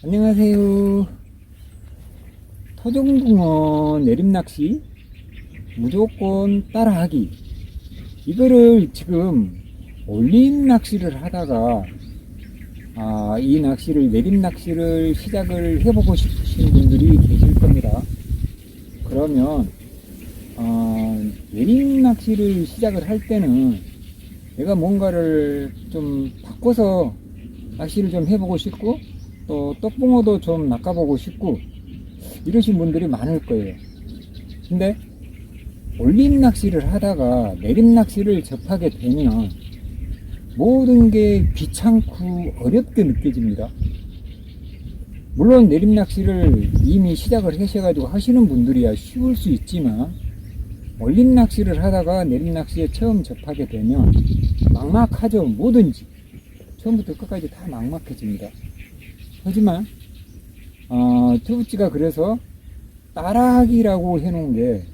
안녕하세요. 토종붕어 내림낚시 무조건 따라하기. 이거를 지금 올림 낚시를 하다가 아, 이 낚시를 내림 낚시를 시작을 해보고 싶으신 분들이 계실 겁니다. 그러면 어, 내림 낚시를 시작을 할 때는 내가 뭔가를 좀 바꿔서 낚시를 좀 해보고 싶고 또 떡붕어도 좀 낚아보고 싶고 이러신 분들이 많을 거예요. 근데 올림 낚시를 하다가 내림 낚시를 접하게 되면 모든 게 귀찮고 어렵게 느껴집니다. 물론 내림 낚시를 이미 시작을 하셔가지고 하시는 분들이야 쉬울 수 있지만 올림 낚시를 하다가 내림 낚시에 처음 접하게 되면 막막하죠 뭐든지 처음부터 끝까지 다 막막해집니다. 하지만 어, 투부찌가 그래서 따라하기라고 해놓은 게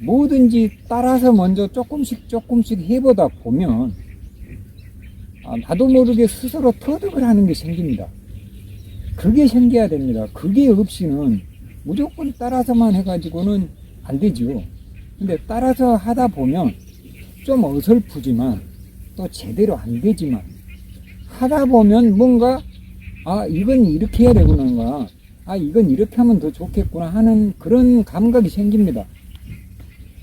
뭐든지 따라서 먼저 조금씩 조금씩 해보다 보면 아, 나도 모르게 스스로 터득을 하는 게 생깁니다. 그게 생겨야 됩니다. 그게 없이는 무조건 따라서만 해가지고는 안 되죠. 근데 따라서 하다 보면 좀 어설프지만 또 제대로 안 되지만 하다 보면 뭔가 아 이건 이렇게 해야 되구나 아 이건 이렇게 하면 더 좋겠구나 하는 그런 감각이 생깁니다.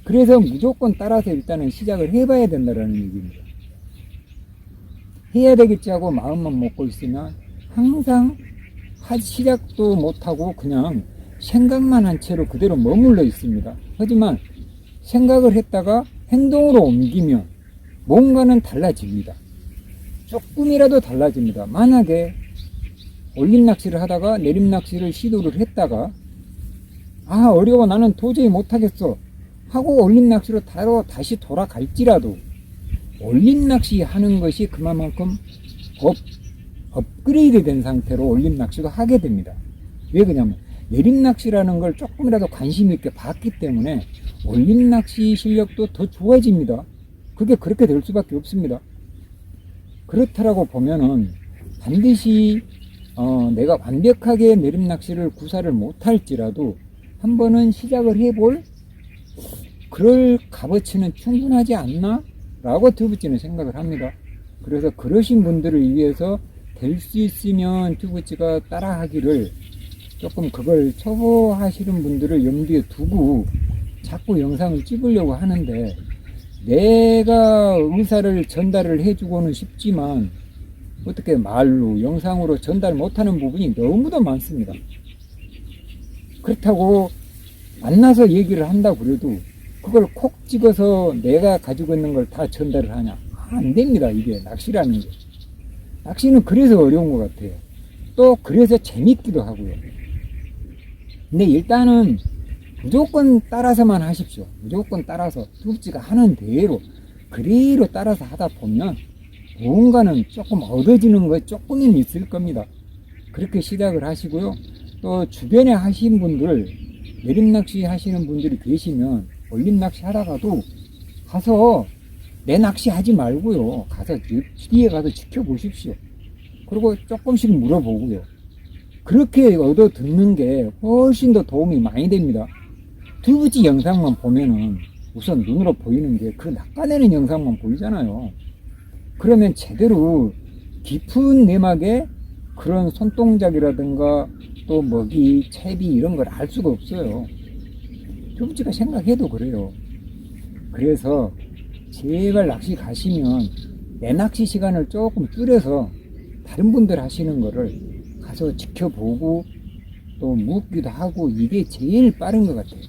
그래서 무조건 따라서 일단은 시작을 해봐야 된다라는 얘기입니다. 해야 되겠지 하고 마음만 먹고 있으면 항상 하- 시작도 못하고 그냥 생각만 한 채로 그대로 머물러 있습니다. 하지만 생각을 했다가 행동으로 옮기면 뭔가는 달라집니다. 조금이라도 달라집니다. 만약에 올림 낚시를 하다가 내림 낚시를 시도를 했다가 아 어려워 나는 도저히 못하겠어 하고 올림 낚시로 다로 다시 돌아갈지라도 올림 낚시 하는 것이 그만큼 업, 업그레이드 된 상태로 올림 낚시도 하게 됩니다. 왜 그러냐면 내림 낚시라는 걸 조금이라도 관심 있게 봤기 때문에 올림 낚시 실력도 더 좋아집니다. 그게 그렇게 될 수밖에 없습니다. 그렇다라고 보면은 반드시 어, 내가 완벽하게 내림 낚시를 구사를 못할지라도 한 번은 시작을 해볼 그럴 값어치는 충분하지 않나? 라고 튜브찌는 생각을 합니다. 그래서 그러신 분들을 위해서 될 수 있으면 튜브찌가 따라하기를 조금 그걸 초보하시는 분들을 염두에 두고 자꾸 영상을 찍으려고 하는데 내가 의사를 전달을 해주고는 싶지만 어떻게 말로 영상으로 전달 못하는 부분이 너무도 많습니다. 그렇다고 만나서 얘기를 한다고 그래도 그걸 콕 찍어서 내가 가지고 있는 걸 다 전달을 하냐? 안 됩니다. 이게 낚시라는 게. 낚시는 그래서 어려운 것 같아요. 또 그래서 재밌기도 하고요. 근데 일단은 무조건 따라서만 하십시오. 무조건 따라서 뚜지가 하는 대로 그대로 따라서 하다 보면 뭔가는 조금 얻어지는 거 조금은 있을 겁니다. 그렇게 시작을 하시고요. 또 주변에 하신 분들 내림 낚시 하시는 분들이 계시면 올림 낚시 하다가도 가서 내 낚시 하지 말고요. 가서 뒤에 가서 지켜보십시오. 그리고 조금씩 물어보고요. 그렇게 얻어 듣는 게 훨씬 더 도움이 많이 됩니다. 두부지 영상만 보면은 우선 눈으로 보이는 게 그 낚아내는 영상만 보이잖아요. 그러면 제대로 깊은 내막에 그런 손동작이라든가 또 먹이, 채비 이런 걸 알 수가 없어요. 두부지가 생각해도 그래요. 그래서 제발 낚시 가시면 내 낚시 시간을 조금 줄여서 다른 분들 하시는 거를 가서 지켜보고 또 묻기도 하고 이게 제일 빠른 것 같아요.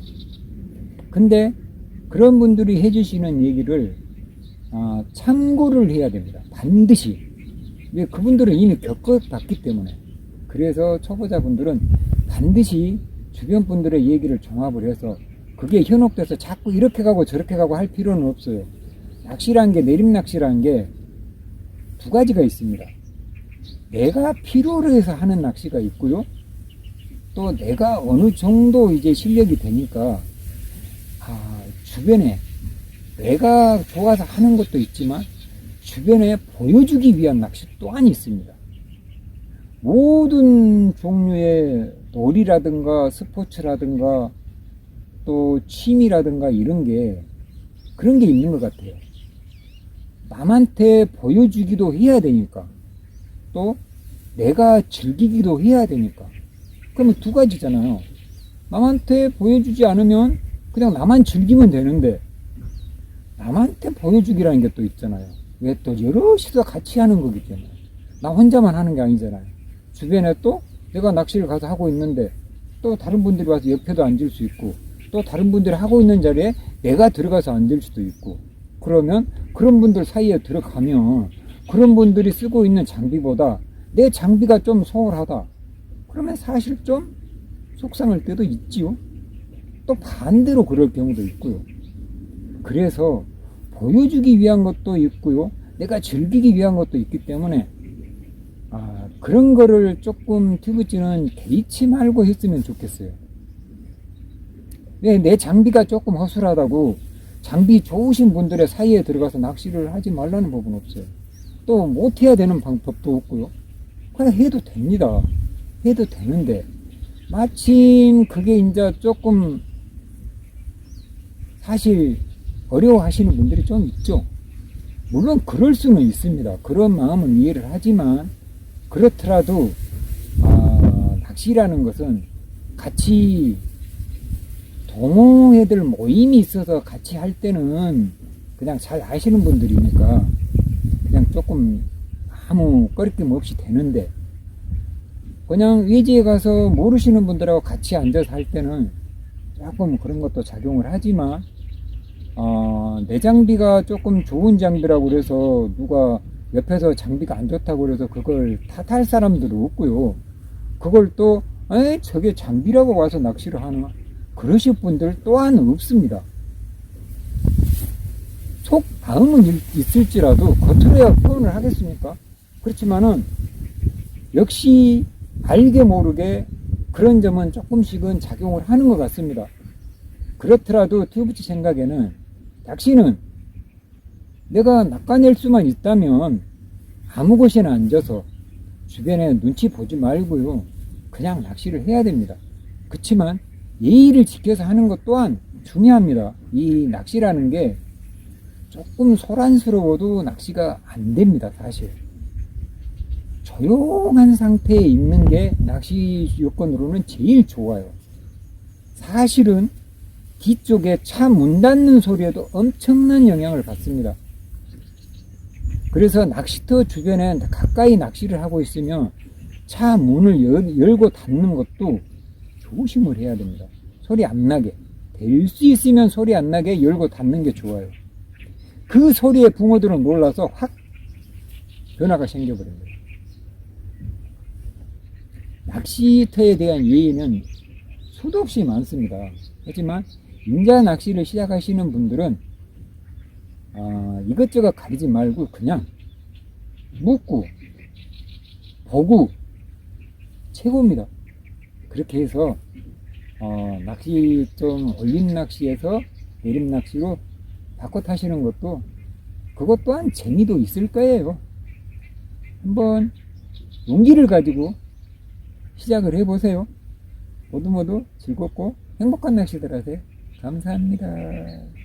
근데 그런 분들이 해주시는 얘기를 아, 참고를 해야 됩니다. 반드시. 왜 그분들은 이미 겪어봤기 때문에. 그래서 초보자분들은 반드시 주변 분들의 얘기를 종합을 해서 그게 현혹돼서 자꾸 이렇게 가고 저렇게 가고 할 필요는 없어요. 낚시라는 게 내림 낚시라는 게두 가지가 있습니다. 내가 필요로 해서 하는 낚시가 있고요. 또 내가 어느 정도 이제 실력이 되니까 아, 주변에 내가 좋아서 하는 것도 있지만 주변에 보여주기 위한 낚시 또한 있습니다. 모든 종류의 놀이라든가 스포츠라든가 또 취미라든가 이런 게 그런 게 있는 것 같아요. 남한테 보여주기도 해야 되니까 또 내가 즐기기도 해야 되니까 그러면 두 가지잖아요. 남한테 보여주지 않으면 그냥 나만 즐기면 되는데 남한테 보여주기라는 게 또 있잖아요. 왜 또 여럿이서 같이 하는 거기 때문에 나 혼자만 하는 게 아니잖아요. 주변에 또 내가 낚시를 가서 하고 있는데 또 다른 분들이 와서 옆에도 앉을 수 있고 또 다른 분들이 하고 있는 자리에 내가 들어가서 앉을 수도 있고 그러면 그런 분들 사이에 들어가면 그런 분들이 쓰고 있는 장비보다 내 장비가 좀 소홀하다. 그러면 사실 좀 속상할 때도 있지요. 또 반대로 그럴 경우도 있고요. 그래서 보여주기 위한 것도 있고요. 내가 즐기기 위한 것도 있기 때문에 아, 그런 거를 조금 튜브찌는 개의치 말고 했으면 좋겠어요. 왜내 장비가 조금 허술하다고 장비 좋으신 분들의 사이에 들어가서 낚시를 하지 말라는 법은 없어요. 또 못해야 되는 방법도 없고요. 그냥 해도 됩니다. 해도 되는데 마침 그게 이제 조금 사실 어려워하시는 분들이 좀 있죠. 물론 그럴 수는 있습니다. 그런 마음은 이해를 하지만 그렇더라도 아, 낚시라는 것은 같이 동호회들 모임이 있어서 같이 할 때는 그냥 잘 아시는 분들이니까 그냥 조금 아무 꺼리낌 없이 되는데 그냥 외지에 가서 모르시는 분들하고 같이 앉아서 할 때는 조금 그런 것도 작용을 하지만 어, 내 장비가 조금 좋은 장비라고 그래서 누가 옆에서 장비가 안 좋다고 그래서 그걸 탓할 사람들은 없고요. 그걸 또, 에 저게 장비라고 와서 낚시를 하나? 그러실 분들 또한 없습니다. 속 마음은 있- 있을지라도 겉으로야 표현을 하겠습니까? 그렇지만은 역시 알게 모르게 그런 점은 조금씩은 작용을 하는 것 같습니다. 그렇더라도 튜브치 생각에는 낚시는 내가 낚아낼 수만 있다면 아무 곳이나 앉아서 주변에 눈치 보지 말고요. 그냥 낚시를 해야 됩니다. 그렇지만 예의를 지켜서 하는 것 또한 중요합니다. 이 낚시라는 게 조금 소란스러워도 낚시가 안 됩니다, 사실. 조용한 상태에 있는 게 낚시 요건으로는 제일 좋아요. 사실은 뒤쪽에 차 문 닫는 소리에도 엄청난 영향을 받습니다. 그래서 낚시터 주변에 가까이 낚시를 하고 있으면 차 문을 열, 열고 닫는 것도 조심을 해야 됩니다. 소리 안 나게. 될 수 있으면 소리 안 나게 열고 닫는 게 좋아요. 그 소리에 붕어들은 놀라서 확 변화가 생겨버립니다. 낚시터에 대한 예의는 수도 없이 많습니다. 하지만 인자 낚시를 시작하시는 분들은 아, 이것저것 가리지 말고 그냥 묻고 보고 최고입니다. 그렇게 해서 어, 낚시 좀 올림 낚시에서 내림 낚시로 바꿔 타시는 것도 그것 또한 재미도 있을 거예요. 한번 용기를 가지고 시작을 해보세요. 모두 모두 즐겁고 행복한 낚시들 하세요. 감사합니다.